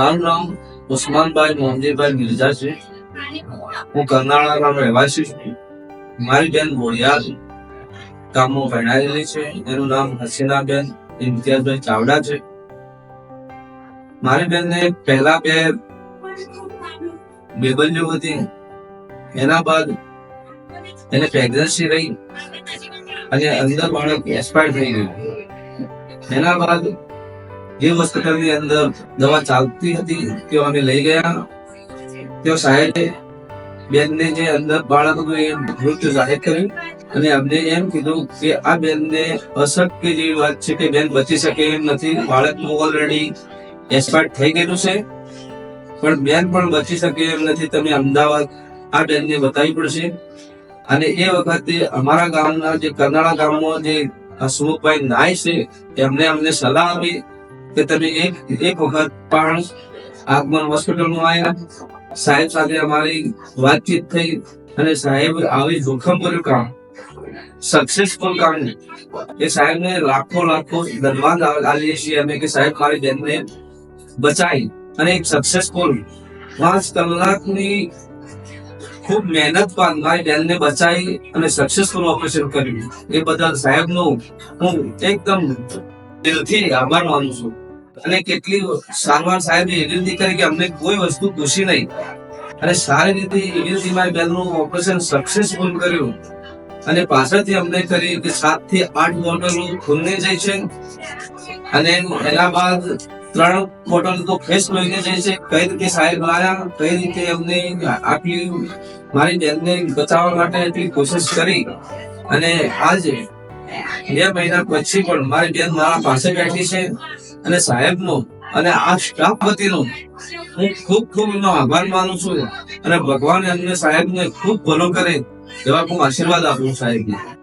મારું નામ ઉસ્માનભાઈ મોહનજીભાઈ મિર્ઝા છે. હું કરનાળાનો રહેવાસી છું. મારી બેન બોળિયાર ગામમાં ભણાયેલી છે. એનું નામ હસીનાબેન ઇમ્તિયાઝભાઈ ચાવડા છે. મારી બેનને પહેલા બે બેબલીઓ હતી. એના બાદ એને પ્રેગ્નન્સી રહી અને અંદર બાળક એક્સપાયર થઈ ગયું. એના બાદ જે હોસ્પિટલની અંદર દવા ચાલતી હતી તેઓ અમે લઈ ગયા. તેઓ સાહેબે બેનને જે અંદર બાળક હતું એ મૃત્યુ જાહેર કર્યું અને અમને એમ કીધું કે આ બેનને અશક્ય જેવી વાત છે કે બેન બચી શકે એમ નથી. બાળકનું ઓલરેડી એક્સપાયર થઈ ગયેલું છે. પણ બેન પણ બચી શકે એમ નથી. તમે અમદાવાદ આ બેનને બતાવવી પડશે. અને એ વખતે અમારા ગામના જે કરનાળા ગામમાં જે હસમુખભાઈ નાય છે, એમને અમને સલાહ આપી. કે તમે એક એક વખત પણ આગમન હોસ્પિટલમાં આવ્યા. સાહેબ સાથે અમારી વાતચીત થઈ અને સાહેબ આવી જોખમભર્યું કામ સક્સેસફુલ કામ એ સાહેબને લાખો લાખો ધન્યવાદ આલીએ છીએ અમે કે સાહેબ મારી બેનને બચાવી અને એક સક્સેસફુલ પાંચ કલાકની ખૂબ મહેનત બાદ મારી બેનને બચાવી અને સક્સેસફુલ ઓપરેશન કર્યું. એ બદલ સાહેબનો હું એકદમ દિલથી આભાર માનું છું. અને કેટલી સારવાર સાહેબે એવી રીતે કરી કે અમને કોઈ વસ્તુ પૂછી નહીં. અને સારી રીતે એવી રીતે મારી બેનનું ઓપરેશન સક્સેસફુલ કર્યું. અને પાછળથી અમને કરી કે સાતથી આઠ બોટલો ખૂનને જાય છે. અને એના બાદ ત્રણ બોટલ તો ફેસ લઈને જાય છે. કઈ રીતે સાહેબ લાયા, કઈ રીતે અમને આટલી મારી બેનને બચાવવા માટે એટલી કોશિશ કરી. અને આજે બે મહિના પછી પણ મારી બેન મારા પાસે બેઠી છે અને સાહેબનો અને આ સ્ટાફ વતીનો હું ખૂબ ખૂબ એમનો આભાર માનું છું અને ભગવાન એમને સાહેબને ખૂબ ભલો કરે એવા હું આશીર્વાદ આપું સાહેબને